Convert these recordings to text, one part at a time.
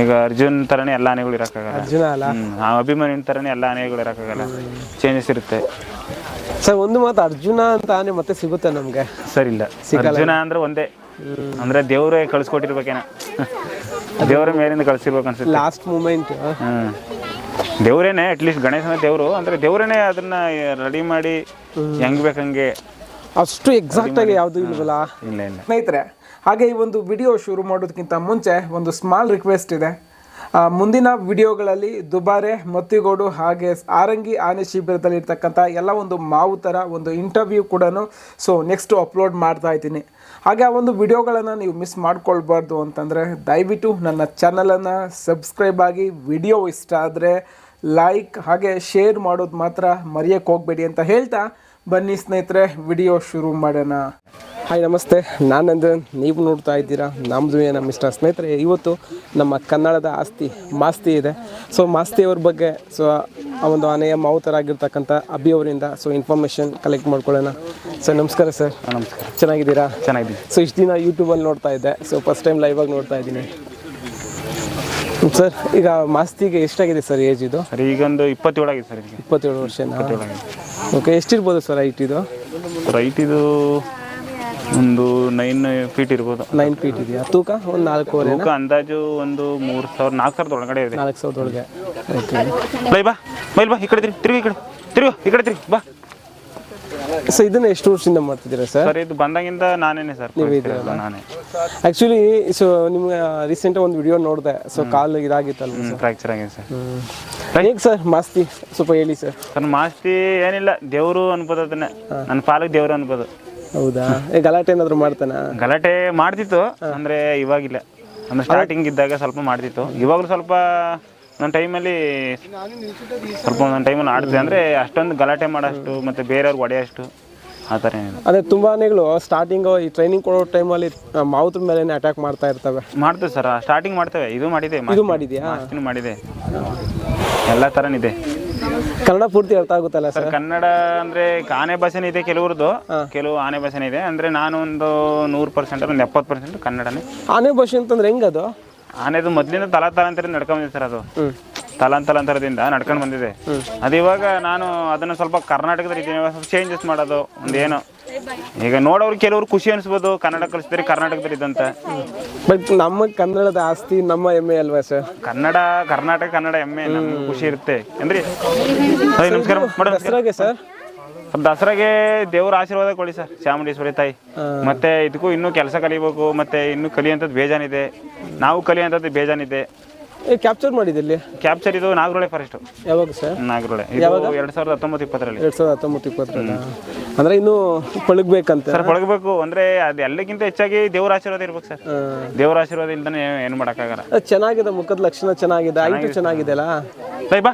ಈಗ ಅರ್ಜುನ್ ತರನೇ ಎಲ್ಲ ಆನೆಗಳು ಇರಕ್ಕಾಗಲ್ಲ. ಅರ್ಜುನ ಅಲ್ಲ? ಹ್ಮ್ ಆ ಅಭಿಮಾನಿನ ತರನೇ ಎಲ್ಲ ಆನೆಗಳು ಇರಕ್ಕಾಗಲ್ಲ. ಚೇಂಜಸ್ ಇರುತ್ತೆ. ಸರ್ ಒಂದು ಮಾತು ಅರ್ಜುನ ಅಂತ ಆನೆ ಮತ್ತೆ ಸಿಗುತ್ತೆ ನಮ್ಗೆ? ಸರಿ ಇಲ್ಲ. ಅರ್ಜುನ ಅಂದ್ರೆ ಒಂದೇ. ಅಂದ್ರೆ ದೇವರೇ ಕಳ್ಸ್ಕೊಟ್ಟಿರ್ಬೇಕೇನ. ದೇವ್ರ ಮೇಲಿಂದ ಕಳ್ಸಿರ್ಬೇಕು ಅನ್ಸುತ್ತೆ. ಲಾಸ್ಟ್ ಮೂಮೆಂಟ್ ಹ್ಮ್. ದೇವ್ರೇನೆ ಅಟ್ಲೀಸ್ಟ್ ಗಣೇಶನ ದೇವ್ರು. ಅಂದ್ರೆ ದೇವ್ರೇನೆ ಅದನ್ನ ರೆಡಿ ಮಾಡಿ ಹೆಂಗ್ ಬೇಕಂಗೆ ಅಷ್ಟು ಎಕ್ಸಾಕ್ಟ್ ಆಗಿ ಯಾವುದು ಇಲ್ವಲ್ಲ? ಇಲ್ಲ ಇಲ್ಲ. ಸ್ನೇಹಿತರೆ ಹಾಗೆ ಈ ಒಂದು ವಿಡಿಯೋ ಶುರು ಮಾಡೋದಕ್ಕಿಂತ ಮುಂಚೆ ಒಂದು ಸ್ಮಾಲ್ ರಿಕ್ವೆಸ್ಟ್ ಇದೆ. ಮುಂದಿನ ವಿಡಿಯೋಗಳಲ್ಲಿ ದುಬಾರೆ, ಮತ್ತಿಗೋಡು ಹಾಗೆ ಆರಂಗಿ ಆನೆ ಶಿಬಿರದಲ್ಲಿ ಇರ್ತಕ್ಕಂಥ ಎಲ್ಲ ಒಂದು ಮಾವು ಥರ ಒಂದು ಇಂಟರ್ವ್ಯೂ ಕೂಡ ಸೊ ನೆಕ್ಸ್ಟ್ ಅಪ್ಲೋಡ್ ಮಾಡ್ತಾ ಇದ್ದೀನಿ. ಹಾಗೆ ಆ ಒಂದು ವಿಡಿಯೋಗಳನ್ನು ನೀವು ಮಿಸ್ ಮಾಡ್ಕೊಳ್ಬಾರ್ದು ಅಂತಂದರೆ ದಯವಿಟ್ಟು ನನ್ನ ಚಾನಲನ್ನು ಸಬ್ಸ್ಕ್ರೈಬ್ ಆಗಿ ವಿಡಿಯೋ ಇಷ್ಟ ಆದರೆ ಲೈಕ್ ಹಾಗೆ ಶೇರ್ ಮಾಡೋದು ಮಾತ್ರ ಮರೆಯೋಕ್ಕೆ ಹೋಗಬೇಡಿ ಅಂತ ಹೇಳ್ತಾ ಬನ್ನಿ ಸ್ನೇಹಿತರೆ ವಿಡಿಯೋ ಶುರು ಮಾಡೋಣ. ಹಾಯ್ ನಮಸ್ತೆ. ನಾನು ನಂದನ್ ನೀವು ನೋಡ್ತಾ ಇದ್ದೀರಾ ನಮ್ಮದು ಏನ ಮಿಸ್ಟರ್ ಸ್ನೇಹಿತರೆ. ಇವತ್ತು ನಮ್ಮ ಕನ್ನಡದ ಆಸ್ತಿ ಮಾಸ್ತಿ ಇದೆ. ಸೊ ಮಾಸ್ತಿ ಅವ್ರ ಬಗ್ಗೆ ಸೊ ಆ ಒಂದು ಆನೆಯ ಮಾವುತರಾಗಿರ್ತಕ್ಕಂಥ ಅಬ್ಬಿ ಅವರಿಂದ ಸೊ ಇನ್ಫಾರ್ಮೇಷನ್ ಕಲೆಕ್ಟ್ ಮಾಡ್ಕೊಳ್ಳೋಣ. ಸರ್ ನಮಸ್ಕಾರ ಸರ್ ನಮಸ್ಕಾರ. ಚೆನ್ನಾಗಿದ್ದೀರಾ? ಚೆನ್ನಾಗಿದ್ದೀನಿ. ಸೊ ಇಷ್ಟು ದಿನ ಯೂಟ್ಯೂಬಲ್ಲಿ ನೋಡ್ತಾ ಇದ್ದೆ. ಸೊ ಫಸ್ಟ್ ಟೈಮ್ ಲೈವಾಗಿ ನೋಡ್ತಾ ಇದ್ದೀನಿ. ಸರ್ ಈಗ ಮಾಸ್ತಿಗೆ ಎಷ್ಟಾಗಿದೆ ಸರ್ ಏಜ್ ಇದು? ಸರ್ ಈಗೊಂದು ಇಪ್ಪತ್ತೇಳಾಗಿದೆ ಸರ್ ಇಪ್ಪತ್ತೇಳು ವರ್ಷ ಓಕೆ ಎಷ್ಟಿರ್ಬೋದು ಸರ್ ಐಟ್ ಇದು? ರೈಟ್ ಇದು ಒಂದು ನೈನ್ ಫೀಟ್ ಇರ್ಬೋದು. ನೈನ್ ಫೀಟ್ ಇದೆಯಾ? ತೂಕ? ಒಂದು ನಾಲ್ಕೂವರೆ ತೂಕ ಅಂದಾಜು ಒಂದು ಮೂರು ಸಾವಿರ ನಾಲ್ಕು ಸಾವಿರದ ಒಳಗಡೆ ಇದೆ. ನಾಲ್ಕು ಸಾವಿರದೊಳಗೆ ಓಕೆ ಬೈ ಬಾ. ಬೈಲ್ ಬಾ. ಈ ಕಡೆ ತಿರುಗಿ ತಿರುಗಿ ಈ ಕಡೆ. ತಿರುಗು ಈ ಕಡೆ ತಿರುಗಿ ಬಾ. ಸೊ ಇದನ್ನ ಎಷ್ಟು ವರ್ಷದಿಂದ ಮಾಡ್ತಿದ್ದೀರಾ ಸರ್ ಸರ್ ಇದು ಬಂದಾಗಿಂದ ನಾನೇನೆ ಸರ್ ನಾನೇ. ಆ್ಯಕ್ಚುಲಿ ಸೊ ನಿಮ್ಗೆ ರೀಸೆಂಟ್ ಒಂದು ವಿಡಿಯೋ ನೋಡಿದೆ. ಸೊ ಕಾಲು ಇದಾಗಿತ್ತಲ್ವ ಫ್ರ್ಯಾಕ್ಚರ್ ಆಗಿದೆ ಸರ್ ಹೇಗೆ ಸರ್ ಮಾಸ್ತಿ ಸ್ವಲ್ಪ ಹೇಳಿ ಸರ್ ಸರ್ ಮಾಸ್ತಿ ಏನಿಲ್ಲ. ದೇವರು ಅನ್ಬೋದು ಅದನ್ನ. ನನ್ನ ಪಾಲಿಗೆ ದೇವ್ರು ಅನ್ಬೋದು. ಹೌದಾ? ಏ ಗಲಾಟೆ ಏನಾದ್ರು ಮಾಡ್ತಾನಾ? ಗಲಾಟೆ ಮಾಡ್ತಿತ್ತು ಅಂದ್ರೆ ಇವಾಗಿಲ್ಲ. ಅಂದ್ರೆ ಸ್ಟಾರ್ಟಿಂಗ್ ಇದ್ದಾಗ ಸ್ವಲ್ಪ ಮಾಡ್ತಿತ್ತು. ಇವಾಗಲೂ ಸ್ವಲ್ಪ ನನ್ನ ಟೈಮಲ್ಲಿ ಸ್ವಲ್ಪ ನನ್ನ ಟೈಮಲ್ಲಿ ಆಡ್ತಿದೆ ಅಂದ್ರೆ ಅಷ್ಟೊಂದು ಗಲಾಟೆ ಮಾಡೋಷ್ಟು ಮತ್ತೆ ಬೇರೆಯವ್ರಿಗೆ ಹೊಡೆಯೋಷ್ಟು ಆ ಥರ ಏನಿಲ್ಲ. ಅದೇ ತುಂಬಾ ಆನೆಗಳು ಸ್ಟಾರ್ಟಿಂಗು ಈ ಟ್ರೈನಿಂಗ್ ಕೊಡೋ ಟೈಮಲ್ಲಿ ಮಾವುತ್ರ ಮೇಲೆ ಅಟ್ಯಾಕ್ ಮಾಡ್ತಾ ಇರ್ತವೆ. ಮಾಡ್ತೇವೆ ಸರ್ ಸ್ಟಾರ್ಟಿಂಗ್ ಮಾಡ್ತೇವೆ. ಇದು ಮಾಡಿದೆ ಇದು ಮಾಡಿದ್ಯಾ? ಮಾಡಿದೆ. ಎಲ್ಲ ಥರನಿದೆ ಕನ್ನಡ ಪೂರ್ತಿ ಅರ್ಥ ಆಗುತ್ತಲ್ಲ ಸರ್ ಕನ್ನಡ ಅಂದ್ರೆ ಆನೆ ಭಾಷೆನೇ ಇದೆ ಕೆಲವ್ರದ್ದು. ಕೆಲವು ಆನೆ ಭಾಷೆನೇ ಇದೆ. ಅಂದ್ರೆ ನಾನು ಒಂದು ನೂರು ಪರ್ಸೆಂಟ್ ಒಂದು ಎಪ್ಪತ್ತು ಪರ್ಸೆಂಟ್ ಕನ್ನಡನೇ. ಆನೆ ಭಾಷೆ ಅಂತಂದ್ರೆ ಹೆಂಗದು ಆನೆದು ಮೊದಲಿಂದ ತಲಾ ತಲಾಂತರ ನಡ್ಕೊಂಡ್ ಸರ್ ಅದು. ತಲಾಂತಲಾಂತರದಿಂದ ನಡ್ಕೊಂಡು ಬಂದಿದೆ. ಅದು ಇವಾಗ ನಾನು ಅದನ್ನ ಸ್ವಲ್ಪ ಕರ್ನಾಟಕದ ರೀತಿ ಸ್ವಲ್ಪ ಚೇಂಜಸ್ ಮಾಡೋದು ಒಂದೇನು. ಈಗ ನೋಡೋರು ಕೆಲವರು ಖುಷಿ ಅನ್ಸ್ಬೋದು ಕನ್ನಡ ಕಲಿಸ್ತಾರೆ ಕರ್ನಾಟಕದಲ್ಲಿ ಇದಂತ ಬಟ್ ನಮ್ಮ ಕನ್ನಡದ ಆಸ್ತಿ ನಮ್ಮ ಹೆಮ್ಮೆ ಅಲ್ವಾ ಸರ್? ಕನ್ನಡ ಕರ್ನಾಟಕ ಕನ್ನಡ ಹೆಮ್ಮೆ ನಮ್ಗೆ ಖುಷಿ ಇರುತ್ತೆ. ಅಂದ್ರೆ ಹಾಯ್, ನಮಸ್ಕಾರ ಮೇಡಮ್ ದಸರಾಗೆ ಸರ್? ದಸರಾಗೆ ದೇವ್ರ ಆಶೀರ್ವಾದ ಕೊಡಿ ಸರ್ ಚಾಮುಂಡೇಶ್ವರಿ ತಾಯಿ. ಮತ್ತೆ ಇದಕ್ಕೂ ಇನ್ನೂ ಕೆಲಸ ಕಲಿಬೇಕು ಮತ್ತೆ ಇನ್ನು ಕಲಿಯುವಂಥದ್ದು ಬೇಜಾನಿದೆ. ನಾವು ಕಲಿಯುವಂಥದ್ದು ಬೇಜಾನಿದೆ. ಕ್ಯಾಪ್ಚರ್ ಮಾಡಿದಲ್ಲಿ ಕ್ಯಾಪ್ಚರ್ ಇದು ನಾಗರೋಳೆ ಫಾರೆಸ್ಟ್ ಯಾವಾಗ ಸರ್? ನಾಗರೋಳೆ. ಇದು ಎರಡ್ ಸಾವಿರದ ಹತ್ತೊಂಬತ್ತು ಇಪ್ಪತ್ತರಲ್ಲಿ. ಎರಡ್ ಸಾವಿರದ ಹತ್ತೊಂಬತ್ತು ಇಪ್ಪತ್ತರಿಂದ ಅಂದ್ರೆ ಇನ್ನು ಪಳಗ್ಬೇಕಂತ. ಸರ್ ಪಳಗಬೇಕು. ಅಂದ್ರೆ ಅದು ಎಲ್ಲಕ್ಕಿಂತ ಹೆಚ್ಚಾಗಿ ದೇವ್ರ ಆಶೀರ್ವಾದ ಇರ್ಬೇಕು ಸರ್. ದೇವ್ರ ಆಶೀರ್ವಾದ ಇಲ್ದಾನೆ ಏನು ಮಾಡೋಕ್ಕಾಗಲ್ಲ. ಚೆನ್ನಾಗಿದೆ ಮುಖದ ಲಕ್ಷಣ ಚೆನ್ನಾಗಿದೆ ಆಯ್ತು ಚೆನ್ನಾಗಿದೆ ಅಲ್ಲ ಬೈ ಬಾ.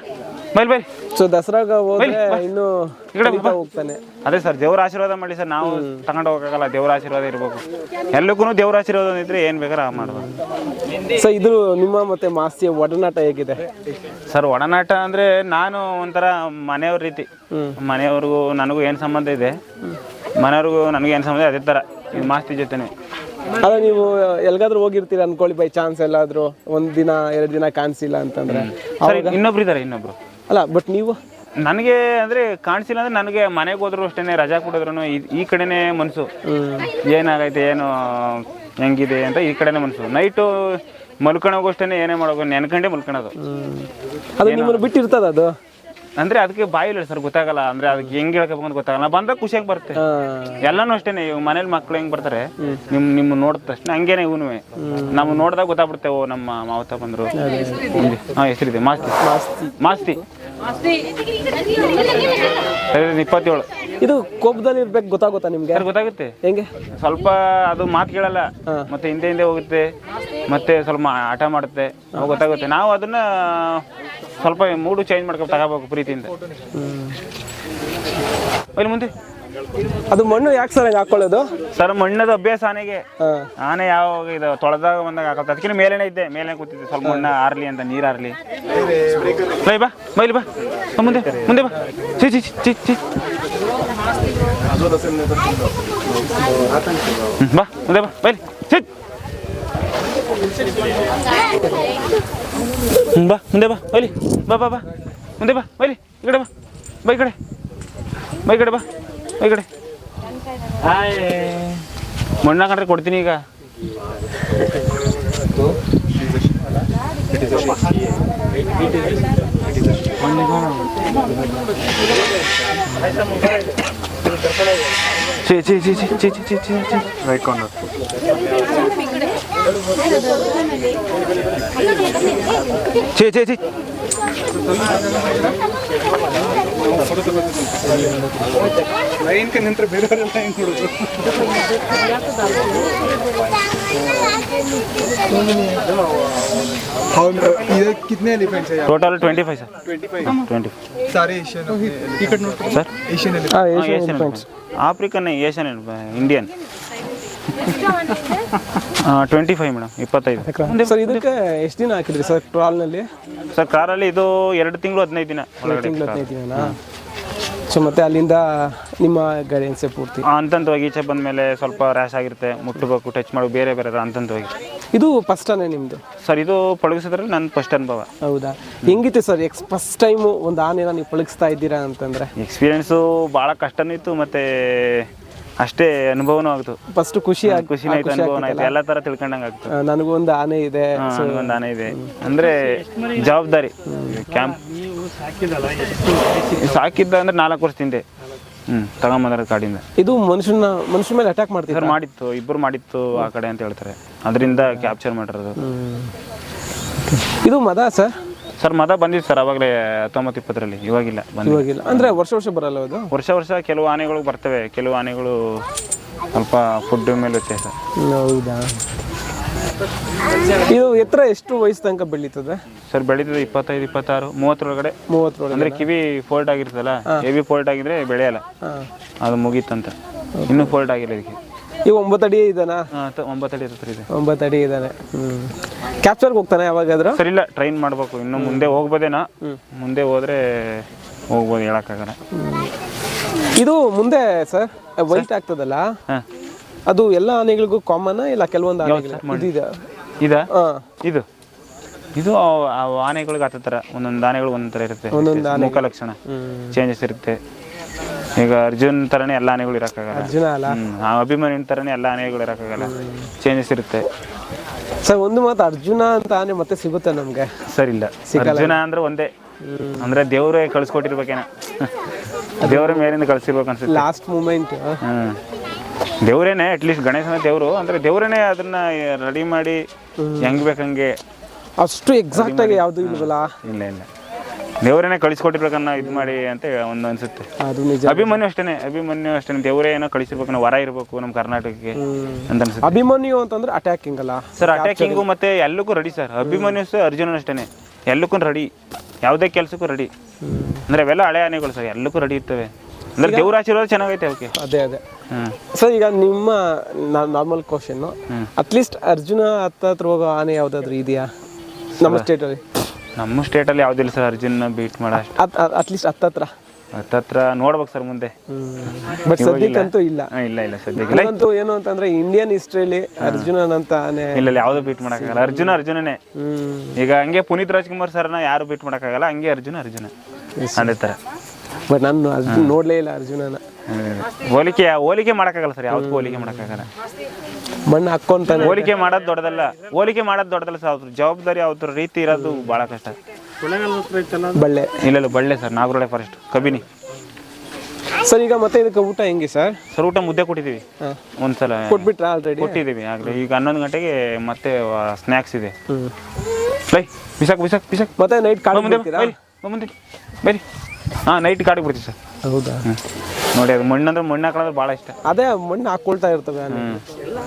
ಬೈಲ್ ಬೈ ಸೊ ದಸರಾಗ ಹೋದ್ರೆ ಇನ್ನು ಹೋಗ್ತಾನೆ. ಅದೇ ಸರ್ ದೇವ್ರ ಆಶೀರ್ವಾದ ಮಾಡಿ ಸರ್ ನಾವು ತಗೊಂಡು ಹೋಗಕ್ಕಾಗಲ್ಲ ದೇವ್ರ ಆಶೀರ್ವಾದ ಇರ್ಬೇಕು. ಎಲ್ಲಕ್ಕೂ ದೇವ್ರ ಆಶೀರ್ವಾದ ಇದ್ರೆ ಏನ್ ಬೇಕಾದ್ರೆ ಮಾಡ್ಬೋದು. ಸರ್ ಇದು ನಿಮ್ಮ ಮತ್ತೆ ಮಾಸ್ತಿ ಒಡನಾಟ ಹೇಗಿದೆ? ಸರ್ ಒಡನಾಟ ಅಂದ್ರೆ ನಾನು ಒಂಥರ ಮನೆಯವ್ರ ರೀತಿ. ಮನೆಯವ್ರಿಗೂ ನನಗೂ ಏನು ಸಂಬಂಧ ಇದೆ? ಮನೆಯವ್ರಿಗೂ ನನಗೆ ಏನು ಸಂಬಂಧ ಅದೇ ತರ ಇದು ಮಾಸ್ತಿ ಜೊತೆನೆ. ಅದ ನೀವು ಎಲ್ಗಾದ್ರೂ ಹೋಗಿರ್ತೀರ ಅನ್ಕೊಳ್ಳಿ ಬೈ ಚಾನ್ಸ್ ಎಲ್ಲಾದ್ರೂ? ಒಂದ್ ದಿನ ಎರಡ್ ದಿನ ಕಾಣಿಸಿಲ್ಲ ಅಂತಂದ್ರೆ. ಇನ್ನೊಬ್ರು ಇದ್ದಾರೆ ಇನ್ನೊಬ್ರು. ಅಲ್ಲ ಬಟ್ ನೀವು? ನನಗೆ ಅಂದ್ರೆ ಕಾಣಿಸಿಲ್ಲ ಅಂದ್ರೆ ನನಗೆ ಮನೆಗೆ ಹೋದ್ರು ಅಷ್ಟೇನೆ ರಜಾ ಕೊಡಿದ್ರು ಈ ಕಡೆನೇ ಮನಸ್ಸು ಏನಾಗೈತೆ ಏನು ಹೆಂಗಿದೆ ಅಂತ ಈ ಕಡೆನೇ ಮನಸ್ಸು ನೈಟು ಮಲ್ಕೊಳೋಗು ಅಷ್ಟೇನೆ ಏನೇ ಮಾಡೋದು ನೆನ್ಕೊಂಡೆ ಮಲ್ಕೊಳೋದು ಅದು ನಿಮ್ಮನ್ನು ಬಿಟ್ಟಿರ್ತದ ಅದು? ಅಂದ್ರೆ ಅದಕ್ಕೆ ಬಾಯಿಲ್ಲ ಸರ್ ಗೊತ್ತಾಗಲ್ಲ. ಅಂದ್ರೆ ಅದಕ್ಕೆ ಹೆಂಗ್ ಹೇಳ್ಕೊಬೇಕು ಅಂತ ಗೊತ್ತಾಗಲ್ಲ. ಬಂದಾಗ ಖುಷಿಯಾಗಿ ಬರುತ್ತೆ. ಎಲ್ಲಾನು ಅಷ್ಟೇನೆ ಇವ್ ಮನೇಲಿ ಮಕ್ಳು ಹೆಂಗ್ ಬರ್ತಾರೆ ನಿಮ್ ನಿಮ್ ನೋಡಿದ ತಕ್ಷಣ ಹಂಗೇನೆ ಇವನು. ನಮ್ ನೋಡಿದಾಗ ಗೊತ್ತಾಗ್ಬಿಡ್ತೇವೆ ನಮ್ಮ ಮಾವತ ಬಂದ್ರು. ಹಾ ಹೆಸರಿದೆ. ಮಾಸ್ತಿ. ಮಾಸ್ತಿ. ಇಪ್ಪತ್ತೇಳು. ಇದು ಕೋಪದಲ್ಲಿ ಇರ್ಬೇಕು ಗೊತ್ತಾಗುತ್ತಾ ನಿಮ್ಗೆ? ಸರ್ ಗೊತ್ತಾಗುತ್ತೆ. ಹೆಂಗೆ? ಸ್ವಲ್ಪ ಅದು ಮಾತು ಕೇಳಲ್ಲ. ಮತ್ತೆ ಹಿಂದೆ ಹಿಂದೆ ಹೋಗುತ್ತೆ. ಮತ್ತೆ ಸ್ವಲ್ಪ ಆಟ ಮಾಡುತ್ತೆ. ಅವಾಗ ಗೊತ್ತಾಗುತ್ತೆ. ನಾವು ಅದನ್ನ ಸ್ವಲ್ಪ ಮೂಡು ಚೇಂಜ್ ಮಾಡ್ಕೊಂಡು ತಗೋಬೇಕು ಪ್ರೀತಿಯಿಂದ. ಇಲ್ಲಿ ಮುಂದೆ. ಅದು ಮಣ್ಣು ಯಾಕೆ ಸರ್ ಹಂಗೆ ಹಾಕೊಳ್ಳೋದು? ಸರ್ ಮಣ್ಣದ ಅಭ್ಯಾಸ ಆನೆಗೆ. ಆನೆ ಯಾವಾಗ ಇದು ತೊಳೆದಾಗ ಬಂದಾಗ ಹಾಕತ್ತೆ. ಅದಕ್ಕಿಂತ ಮೇಲೇನೆ ಇದ್ದೆ. ಮೇಲೆ ಕೂತಿದ್ದೆ. ಸ್ವಲ್ಪ ಮಣ್ಣ ಆರ್ಲಿ ಅಂತ ನೀರು ಆರ್ಲಿ. ಬೈ ಬಾ. ಬೈಲಿ ಬಾ. ಮುಂದೆ. ಮುಂದೆ ಬಾ. ಚಿ ಚಿ ಚಿ ಚಿ ಬಾ. ಮುಂದೆ ಬಾ. ಬೈಲಿ. ಚಿ ಬಾ. ಮುಂದೆ ಬಾ. ಬೈಲಿ. ಬಾ ಬಾ ಬಾ. ಮುಂದೆ ಬಾ. ಬೈಲಿ. ಈ ಕಡೆ ಬಾ. ಬೈ ಕಡೆ. ಬೈ ಕಡೆ ಬಾ. ಈ ಕಡೆ ಮಣ್ಣು ಹಾಕೊಂಡ್ರೆ ಕೊಡ್ತೀನಿ ಈಗ ಛೀ ಛೀ ಛೀ ಛೀ ಛೀ ಛೀ ಛೀ ಛೀ ಛೀ ರೈಟ್ ಕಾರ್ನರ್ ಛೀ ಛೀ ಛೀ ಲೈನ್ ಕ ನಿಂತ್ರೆ ಬೇರೆಯವರೆಲ್ಲ line total twenty five sir twenty five sorry African Asian Indian twenty five madam ಇಪ್ಪತ್ತೈದು. ಸರ್ ಇದಕ್ಕೆ ಎಷ್ಟು ದಿನ ಹಾಕಿದ್ರಿ ಸರ್ ಟ್ರಾಲ್ನಲ್ಲಿ ಸರ್ ಕಾರಲ್ಲಿ ಇದು ಎರಡು ತಿಂಗಳು ಹದಿನೈದು ದಿನ. ತಿಂಗಳು ಹದಿನೈದು ದಿನ ಸೊ ಮತ್ತೆ ಅಲ್ಲಿಂದ ನಿಮ್ಮ ಗೈಡೆನ್ಸೇ ಪೂರ್ತಿ? ಅಂತಂತವಾಗಿ ಈಚೆ ಬಂದಮೇಲೆ ಸ್ವಲ್ಪ ರ್ಯಾಶ್ ಆಗಿರುತ್ತೆ ಮುಟ್ಟಬೇಕು ಟಚ್ ಮಾಡು ಬೇರೆ ಬೇರೆ ಅಂತಂತವಾಗಿ ಇದು ಫಸ್ಟ್ ಅನೇ ನಿಮ್ಮದು ಸರ್ ಇದು ಪಳಗಿಸಿದ್ರೆ ನನ್ನ ಫಸ್ಟ್ ಅನುಭವ. ಹೌದಾ? ಹೆಂಗಿತ್ತು ಸರ್ ಎಕ್ಸ್ ಫಸ್ಟ್ ಟೈಮು ಒಂದು ಆನೆನ ನೀವು ಪಳಗಿಸ್ತಾ ಇದ್ದೀರಾ ಅಂತಂದ್ರೆ? ಎಕ್ಸ್ಪೀರಿಯೆನ್ಸು ಭಾಳ ಕಷ್ಟನೂ ಇತ್ತು ಮತ್ತು ಅಷ್ಟೇ ಅನುಭವನೂ ಆಗ್ತು. ಫಸ್ಟ್ ಖುಷಿ ಆಗ್- ಖುಷಿನೇ ಆಯ್ತು ಅನುಭವನೂ ಆಯ್ತು. ಎಲ್ಲ ತರ ತಿಳ್ಕೊಂಡಂಗೆ ಆಗ್ತು. ಆ, ನನಗೊಂದು ಆನೆ ಇದೆ ಒಂದು ಆನೆ ಇದೆ. ಅಂದ್ರೆ ಜವಾಬ್ದಾರಿ. ಕ್ಯಾಂಪ್ ಸಾಕಿದ್ದ ಅಂದ್ರೆ ನಾಲ್ಕು ವರ್ಷ ಹಿಂದೆ. ಹ್ಮ್ ತಗೊಂಬಂದ್ರೆ ಕಾಡಿಂದ. ಇದು ಮನುಷ್ಯನ ಮನುಷ್ಯ ಮೇಲೆ ಅಟ್ಯಾಕ್ ಮಾಡ್ತಿದ್ರು ಸರ್ ಮಾಡಿತ್ತು ಇಬ್ಬರು ಮಾಡಿತ್ತು ಆ ಕಡೆ ಅಂತ ಹೇಳ್ತಾರೆ. ಅದರಿಂದ ಕ್ಯಾಪ್ಚರ್ ಮಾಡಿರೋದು. ಇದು ಮದಾ ಸರ್? ಸರ್ ಮದ ಬಂದಿತ್ತು ಸರ್ ಅವಾಗಲೇ ಹತ್ತೊಂಬತ್ತು ಇಪ್ಪತ್ತರಲ್ಲಿ ಇವಾಗಿಲ್ಲ ಬಂದಿಲ್ಲ. ಇವಾಗಿಲ್ಲ. ಅಂದ್ರೆ ವರ್ಷ ವರ್ಷ ಬರಲ್ಲ ಅದು? ವರ್ಷ ವರ್ಷ ಕೆಲವು ಆನೆಗಳು ಬರ್ತವೆ ಕೆಲವು ಆನೆಗಳು ಸ್ವಲ್ಪ ಫುಡ್ ಮೇಲೆ ವ್ಯತ್ಯಾಸ ಹೌದಾ? ಇದು ಎತ್ತರ ಎಷ್ಟು ವಯಸ್ಸು ತನಕ ಬೆಳೀತದೆ? ಸರ್ ಬೆಳೀತದೆ ಇಪ್ಪತ್ತೈದು ಇಪ್ಪತ್ತಾರು ಮೂವತ್ತರೊಳಗಡೆ. ಮೂವತ್ತರೊಳಗೆ ಅಂದ್ರೆ ಕಿವಿ ಫೋಲ್ಟ್ ಆಗಿರ್ತದಲ್ಲ ಹೆವಿ ಫೋಲ್ಟ್ ಆಗಿದ್ರೆ ಬೆಳೆಯಲ್ಲ. ಅದು ಮುಗೀತಂತ. ಇನ್ನೂ ಫೋಲ್ಟ್ ಆಗಿಲ್ಲ ಇದಕ್ಕೆ. ಈಗ ಒಂಬತ್ತು ಅಡಿ ಇದಾನ? ಒಂಬತ್ತು ಅಡಿ ಇರುತ್ತೆ ಇದು. ಒಂಬತ್ತು ಅಡಿ ಇದ್ದಾನೆ ಕ್ಯಾಪ್ಚರ್ ಕ್ಯಾಪ್ಚರ್ಗೆ ಹೋಗ್ತಾನೆ ಯಾವಾಗಾದ್ರು? ಸರಿ ಇಲ್ಲ ಟ್ರೈನ್ ಮಾಡ್ಬೇಕು. ಇನ್ನು ಮುಂದೆ ಹೋಗ್ಬೋದೇನಾ? ಮುಂದೆ ಹೋದ್ರೆ ಹೋಗ್ಬೋದು ಹೇಳಕ್ಕಾಗಲ್ಲ. ಇದು ಮುಂದೆ ಸರ್ ವೈಟ್ ಆಗ್ತದಲ್ಲ? ಅದು ಎಲ್ಲ ಆನೆಗಳಿಗೂ ಕಾಮನ್ ಇಲ್ಲ ಕೆಲವೊಂದು ಆನೆಗಳು ಇದಾ? ಇದು? ಇದು ಆನೆಗಳಿಗೆ ಆತ ಥರ ಒಂದೊಂದು ಆನೆಗಳು ಒಂದೊಂದು ಥರ ಇರುತ್ತೆ. ಮುಖ ಲಕ್ಷಣ ಚೇಂಜಸ್ ಇರುತ್ತೆ. ಈಗ ಅರ್ಜುನ್ ತರನೇ ಎಲ್ಲ ಆನೆಗಳು ಇರಕ್ಕಾಗಲ್ಲ. ಅರ್ಜುನ ಅಲ್ಲ? ತರನೇ ಎಲ್ಲ ಆನೆಗಳು ಇರೋಕ್ಕಾಗಲ್ಲ. ಚೇಂಜಸ್ ಇರುತ್ತೆ. ಸರ್ ಒಂದು ಮಾತು ಅರ್ಜುನ ಅಂತ ಆನೆ ಮತ್ತೆ ಸಿಗುತ್ತೆ ನಮಗೆ? ಸರಿ ಇಲ್ಲ. ಅರ್ಜುನ ಅಂದ್ರೆ ಒಂದೇ. ಅಂದ್ರೆ ದೇವ್ರೇ ಕಳ್ಸ್ಕೊಟ್ಟಿರ್ಬೇಕೇನ. ದೇವ್ರ ಮೇಲಿಂದ ಕಳ್ಸಿರ್ಬೇಕು ಅನ್ಸುತ್ತೆ. Last moment. ಹ್ಮ್. ದೇವ್ರೇನೆ ಅಟ್ಲೀಸ್ಟ್ ಗಣೇಶನ ದೇವ್ರು. ಅಂದ್ರೆ ದೇವ್ರೇನೆ ಅದನ್ನ ರೆಡಿ ಮಾಡಿ ಹೆಂಗ್ ಬೇಕಂಗೆ ಅಷ್ಟು ಎಕ್ಸಾಕ್ಟ್ ಆಗಿ ಯಾವುದು ಇಲ್ವಲ್ಲ? ಇಲ್ಲ ಇಲ್ಲ. ದೇವರೇನೆ ಕಳಿಸ್ಕೊಟ್ಟಿರ್ಬೇಕನ್ನ ಇದು ಮಾಡಿ ಅಂತ ಒಂದು ಅನ್ಸುತ್ತೆ. ಅದು ನಿಜ. ಅಭಿಮನ್ಯು ಅಷ್ಟೇನೆ ಅಭಿಮನ್ಯು ಅಷ್ಟೇ ದೇವರೇ ಏನೋ ಕಳಿಸಿರ್ಬೇಕು ವರ ಇರಬೇಕು ನಮ್ಮ ಕರ್ನಾಟಕಕ್ಕೆ ಅಂತ ಅನ್ಸುತ್ತೆ. ಅಭಿಮನ್ಯು ಅಂತಂದ್ರೆ ಅಟ್ಯಾಕಿಂಗ್ ಅಲ್ಲ? ಸರ್ ಅಟ್ಯಾಕಿಂಗು ಮತ್ತೆ ಎಲ್ಲಕ್ಕೂ ರೆಡಿ ಸರ್ ಅಭಿಮನ್ಯು ಸರ್ ಅರ್ಜುನನ್ ಅಷ್ಟೇನೆ. ಎಲ್ಲಕ್ಕೂ ರೆಡಿ ಯಾವುದೇ ಕೆಲಸಕ್ಕೂ ರೆಡಿ ಅಂದ್ರೆ ಅವೆಲ್ಲ ಹಳೆ ಆನೆಗಳು ಸರ್ ಎಲ್ಲಕ್ಕೂ ರೆಡಿ ಇರ್ತವೆ. ಅಂದ್ರೆ ದೇವ್ರ ಆಶೀರ್ವಾದ ಚೆನ್ನಾಗೈತೆ ಅವಕ್ಕೆ. ಅದೇ ಅದೇ. ಹ್ಮ್. ಸರ್ ಈಗ ನಿಮ್ಮ ನಾರ್ಮಲ್ ಕ್ವಶನ್ ಅಟ್ಲೀಸ್ಟ್ ಅರ್ಜುನ ಹತ್ತತ್ರ ಹೋಗೋ ಆನೆ ಯಾವ್ದಾದ್ರು ಇದೆಯಾ? ನಮ್ಮ ಸ್ಟೇಟಲ್ಲಿ ನಮ್ಮ ಸ್ಟೇಟ್ ಅಲ್ಲಿ ಯಾವುದಿಲ್ಲ ಸರ್ ಅರ್ಜುನ್ ಬೀಟ್ ಮಾಡೋ ಅಷ್ಟು. ಅಟ್ಲೀಸ್ಟ್ ಹತ್ತತ್ರ. ಹತ್ತತ್ರ ನೋಡ್ಬೇಕು ಸರ್ ಮುಂದೆ. ಬಟ್ ಸದ್ಯಕ್ಕಂತೂ ಇಲ್ಲ. ಇಲ್ಲ ಇಲ್ಲ ಸದ್ಯಕ್ಕೆ ಅಂತೂ ಏನು ಅಂತಂದ್ರೆ ಇಂಡಿಯನ್ ಹಿಸ್ಟ್ರಿಲಿ ಅರ್ಜುನನಂತ ಅಂತಾನೆ ಇಲ್ಲ ಇಲ್ಲ ಯಾವುದು ಬೀಟ್ ಮಾಡೋಕ್ಕಾಗಲ್ಲ ಅರ್ಜುನ ಅರ್ಜುನನೇ. ಈಗ ಹಂಗೆ ಪುನೀತ್ ರಾಜ್ಕುಮಾರ್ ಸರ್ನ ಯಾರು ಬೀಟ್ ಮಾಡಕ್ಕಾಗಲ್ಲ ಹಂಗೆ ಅರ್ಜುನ ಅರ್ಜುನ. ಅದೇ ಥರ ಬಟ್ ನಾನು ಅರ್ಜುನ್ ನೋಡ್ಲೇ ಇಲ್ಲ ಅರ್ಜುನನ. ಹೋಲಿಕೆ ಹೋಲಿಕೆ ಮಾಡೋಕ್ಕಾಗಲ್ಲ ಸರ್ ಯಾವ್ದು ಹೋಲಿಕೆ ಮಾಡೋಕ್ಕಾಗಲ್ಲ ಮಣ್ಣು ಹಾಕೊಂತ ಹೋಲಿಕೆ ಮಾಡೋದು ದೊಡ್ಡದಲ್ಲ. ಹೋಲಿಕೆ ಮಾಡೋದು ದೊಡ್ಡದಲ್ಲ ಸರ್. ಅವ್ರ ಜವಾಬ್ದಾರಿ ಅವ್ರ ರೀತಿ ಇರೋದು ಭಾಳ ಕಷ್ಟ. ಬಳ್ಳೆ. ಇಲ್ಲ ಇಲ್ಲ Balle sir. Nagarhole forest Kabini. Sir ಈಗ ಮತ್ತೆ ಇದಕ್ಕೆ ಊಟ ಹೆಂಗೆ ಸರ್? ಸರ್ ಊಟ ಮುದ್ದೆ ಕೊಟ್ಟಿದ್ದೀವಿ. ಒಂದ್ಸಲ. ಕೊಟ್ಬಿಟ್ರಾ ಆಲ್ರೆಡಿ ಕೊಟ್ಟಿದ್ದೀವಿ ಆಗಲೇ. ಈಗ ಹನ್ನೊಂದು ಗಂಟೆಗೆ ಮತ್ತೆ ಸ್ನ್ಯಾಕ್ಸ್ ಇದೆ. ಲೈ ಬಿಸಾಕ್ ಬಿಸಾಕ್ ಬಿಸಾಕ್. ಮತ್ತೆ ನೈಟ್ ಕಾಡು ಮುಂದೆ ಬಿಡ್ತೀರಾ ಬೈಲಿ ಬಾ ಮುಂದೆ ಬೈಲಿ ಹಾಂ ನೈಟ್ ಕಾಡಿಗೆ ಬಿಡ್ತೀವಿ ಸರ್. ಹೌದಾ? ನೋಡಿ ಅದು ಮಣ್ಣಂದ್ರೆ ಮಣ್ಣು ಹಾಕೊಳ್ಳೋದು ಭಾಳ ಇಷ್ಟ. ಅದೇ ಮಣ್ಣು ಹಾಕೊಳ್ತಾ ಇರ್ತವೆ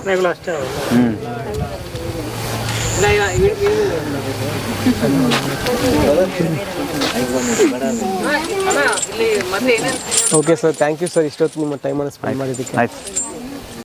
ಆನೆ ಹ್ಞೂ okay sir thank you sir ಇಷ್ಟೊತ್ತು ನಿಮ್ಮ ಟೈಮನ್ನು ಸ್ಪೆಂಡ್ ಮಾಡಿದ್ದಕ್ಕೆ. ಆಯ್ತು.